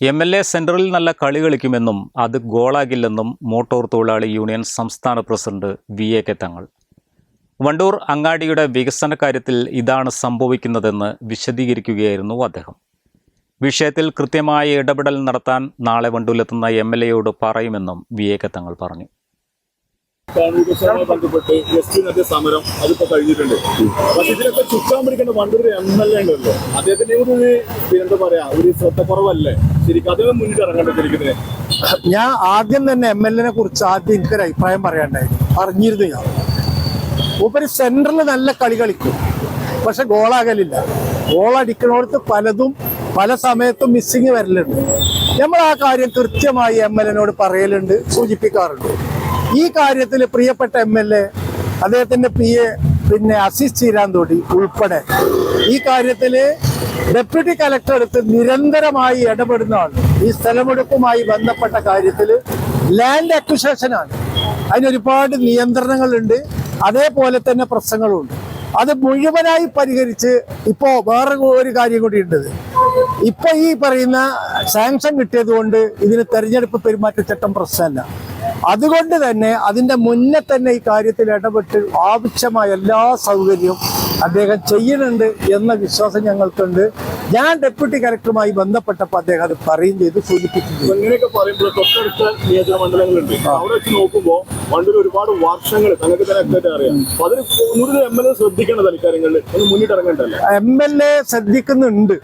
M L A സെൻട്രലിൽ നല്ല കളി കളിക്കുമെന്നും അത് ഗോളാകില്ലെന്നും മോട്ടോർ തൊഴിലാളി യൂണിയൻ സംസ്ഥാന president V A K Thangal Wandoor അങ്ങാടിയുടെ വികസന കാര്യത്തിൽ ഇതാണ് സംഭവിക്കുന്നതെന്ന് വിശദീകരിക്കുകയായിരുന്നു അദ്ദേഹം. വിഷയത്തിൽ കൃത്യമായ ഇടപെടൽ നടത്താൻ നാളെ വണ്ടൂരിലെത്തുന്ന എം എൽ എയോട് പറയുമെന്നും വി എ കെ തങ്ങൾ പറഞ്ഞു. വികസനവുമായി ബന്ധപ്പെട്ട് എസ് ടി സമരം അതിപ്പോ കഴിഞ്ഞിട്ടുണ്ട്. പക്ഷെ ഇതിനൊക്കെ ചുക്കാൻ പിടിക്കേണ്ട പണ്ടൊരു എം എൽ എ ഉണ്ടല്ലോ. അദ്ദേഹത്തിന്റെ ഒരു എന്താ പറയാ ഒരു ശ്രദ്ധക്കുറവല്ലേ? ശരിക്കും അദ്ദേഹം മുന്നിട്ട് ഇറങ്ങേണ്ടതിരിക്കുന്നത്. ഞാൻ ആദ്യം തന്നെ എം എൽ എനെ കുറിച്ച് ആദ്യം എനിക്കൊരു അഭിപ്രായം പറയാണ്ടായിരുന്നു പറഞ്ഞിരുന്നു ഞാൻ. മൂപ്പര് സെന്ററിൽ നല്ല കളി കളിക്കും. പക്ഷെ ഗോളാകലില്ല ഗോളടിക്കണോടത്ത് പലതും പല സമയത്തും മിസ്സിങ് വരലുണ്ട്. നമ്മൾ ആ കാര്യം കൃത്യമായി എം എൽ എനോട് പറയലുണ്ട് സൂചിപ്പിക്കാറുണ്ട്. ഈ കാര്യത്തിൽ പ്രിയപ്പെട്ട എം എൽ എ അദ്ദേഹത്തിന്റെ പി എ പിന്നെ അസീസ് ചീരാന്തോടി ഉൾപ്പെടെ ഈ കാര്യത്തിൽ ഡെപ്യൂട്ടി കലക്ടർ അടുത്ത് നിരന്തരമായി ആൾ. ഈ സ്ഥലമെടുപ്പുമായി ബന്ധപ്പെട്ട കാര്യത്തിൽ ലാൻഡ് അക്വിസേഷനാണ്. അതിനൊരുപാട് നിയന്ത്രണങ്ങളുണ്ട്. അതേപോലെ തന്നെ പ്രശ്നങ്ങളുണ്ട്. അത് മുഴുവനായി പരിഹരിച്ച് ഇപ്പോ വേറെ ഒരു കാര്യം കൂടി ഉണ്ട് ഇപ്പൊ ഈ പറയുന്ന സാങ്ഷൻ കിട്ടിയത് കൊണ്ട് ഇതിന് തെരഞ്ഞെടുപ്പ് പെരുമാറ്റച്ചട്ടം പ്രശ്നമല്ല. അതുകൊണ്ട് തന്നെ അതിന്റെ മുന്നേ തന്നെ ഈ കാര്യത്തിൽ ഇടപെട്ട് ആവശ്യമായ എല്ലാ സൗകര്യവും അദ്ദേഹം ചെയ്യുന്നുണ്ട് എന്ന വിശ്വാസം ഞങ്ങൾക്കുണ്ട്. ഞാൻ ഡെപ്യൂട്ടി കലക്ടറുമായി ബന്ധപ്പെട്ടപ്പോൾ അദ്ദേഹം അത് പറയും ചെയ്തു സൂചിപ്പിച്ചു അങ്ങനെയൊക്കെ പറയുമ്പോൾ തൊട്ടടുത്ത നിയോജക മണ്ഡലങ്ങളുണ്ട്. അവിടെ വെച്ച് നോക്കുമ്പോൾ വണ്ടൂർ ഒരുപാട് വർഷങ്ങൾ തങ്ങൾക്ക് തന്നെ വ്യക്തമായിട്ട് അറിയാം. അപ്പൊ അതിന് കൂടുതൽ എം എൽ എ ശ്രദ്ധിക്കേണ്ടത് ഇക്കാര്യങ്ങളിൽ ഒന്ന് മുന്നിട്ട് ഇറങ്ങണ്ടല്ലേ എം എൽ എ ശ്രദ്ധിക്കുന്നുണ്ട്.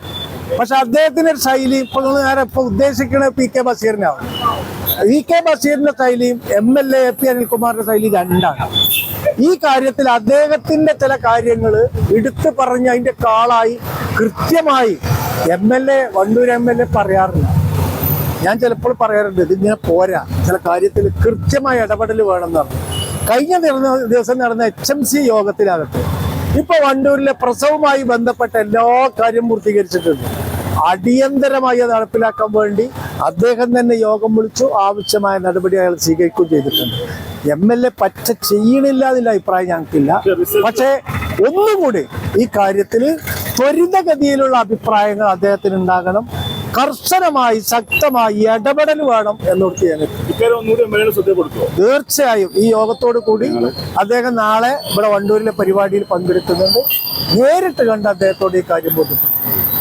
പക്ഷെ അദ്ദേഹത്തിന്റെ ഒരു ശൈലി ഇപ്പോൾ ഞാൻ ഇപ്പൊ ഉദ്ദേശിക്കുന്നത് പി കെ ബഷീറിനാവും ഇ കെ ബഷീറിന്റെ ശൈലിയും എം എൽ എ പി അനിൽകുമാറിന്റെ ശൈലി രണ്ടാണ്. ഈ കാര്യത്തിൽ അദ്ദേഹത്തിന്റെ ചില കാര്യങ്ങൾ എടുത്തു പറഞ്ഞ് അതിന്റെ കാളായി കൃത്യമായി M L A Wandoor M L A പറയാറില്ല. ഞാൻ ചിലപ്പോൾ പറയാറുണ്ട് ഇതിങ്ങനെ പോരാ. ചില കാര്യത്തിൽ കൃത്യമായ ഇടപെടൽ വേണമെന്ന് പറഞ്ഞു കഴിഞ്ഞ ദിവസം നടന്ന എച്ച് എം സി യോഗത്തിനകത്ത് ഇപ്പൊ വണ്ടൂരിലെ പ്രസവവുമായി ബന്ധപ്പെട്ട എല്ലാ കാര്യം പൂർത്തീകരിച്ചിട്ടുണ്ട്. അടിയന്തരമായി നടപ്പിലാക്കാൻ വേണ്ടി അദ്ദേഹം തന്നെ യോഗം വിളിച്ചു. ആവശ്യമായ നടപടി അയാൾ സ്വീകരിക്കുകയും ചെയ്തിട്ടുണ്ട്. എം എൽ എ പച്ച ചെയ്യണില്ല എന്നുള്ള അഭിപ്രായം ഞങ്ങൾക്കില്ല. പക്ഷേ ഒന്നുകൂടി ഈ കാര്യത്തിൽ ത്വരിതഗതിയിലുള്ള അഭിപ്രായങ്ങൾ അദ്ദേഹത്തിന് ഉണ്ടാകണം. കർശനമായി ശക്തമായി ഇടപെടൽ വേണം എന്നോർത്ത് ഞാൻ തീർച്ചയായും ഈ യോഗത്തോട് കൂടി അദ്ദേഹം നാളെ ഇവിടെ വണ്ടൂരിലെ പരിപാടിയിൽ പങ്കെടുക്കുന്നുണ്ട്. നേരിട്ട് കണ്ട് അദ്ദേഹത്തോട് ഈ കാര്യം ബോധ്യപ്പെട്ടു